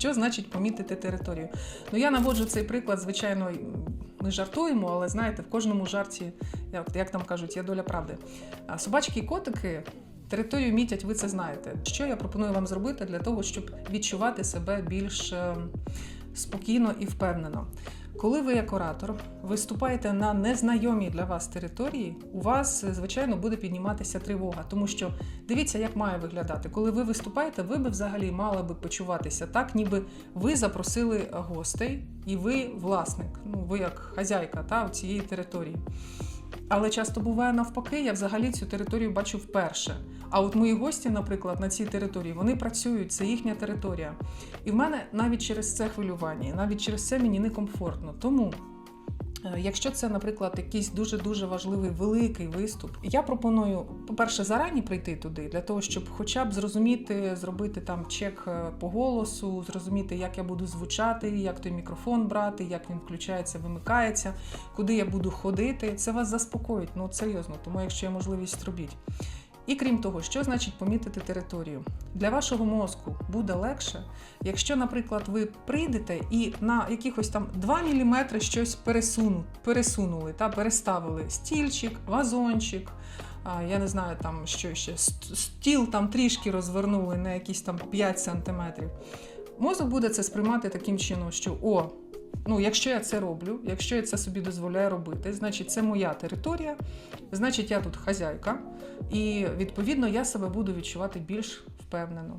Що значить помітити територію? Ну я наводжу цей приклад, звичайно, ми жартуємо, але знаєте, в кожному жарті, як, як там кажуть, є доля правди. А собачки і котики. Територію мітять, ви це знаєте. Що я пропоную вам зробити для того, щоб відчувати себе більш е, спокійно і впевнено? Коли ви, як оратор, виступаєте на незнайомій для вас території, у вас, е, звичайно, буде підніматися тривога, тому що дивіться, як має виглядати. Коли ви виступаєте, ви би взагалі мали би почуватися так, ніби ви запросили гостей, і ви власник, ну ви як хазяйка та, цієї території. Але часто буває навпаки, я взагалі цю територію бачу вперше. А от мої гості, наприклад, на цій території, вони працюють, це їхня територія. І в мене навіть через це хвилювання, навіть через це мені некомфортно. Тому. Е, Якщо це, наприклад, якийсь дуже дуже важливий великий виступ, я пропоную, по-перше, зарані прийти туди, для того, щоб хоча б зрозуміти, зробити там чек е, по голосу, зрозуміти, як я буду звучати, як той мікрофон брати, як він включається, вимикається, куди я буду ходити. Це вас заспокоїть, ну серйозно. Тому, якщо є можливість, робіть. І крім того, що значить помітити територію? Для вашого мозку буде легше, якщо, наприклад, ви прийдете і на якихось там 2 мм щось пересуну, пересунули та переставили стільчик, вазончик. Я не знаю, там що ще стіл там трішки розвернули на якісь там 5 сантиметрів. Мозок буде це сприймати таким чином, що о, ну якщо я це роблю, якщо я це собі дозволяю робити, значить це моя територія, значить я тут хазяйка, і відповідно я себе буду відчувати більш впевнено.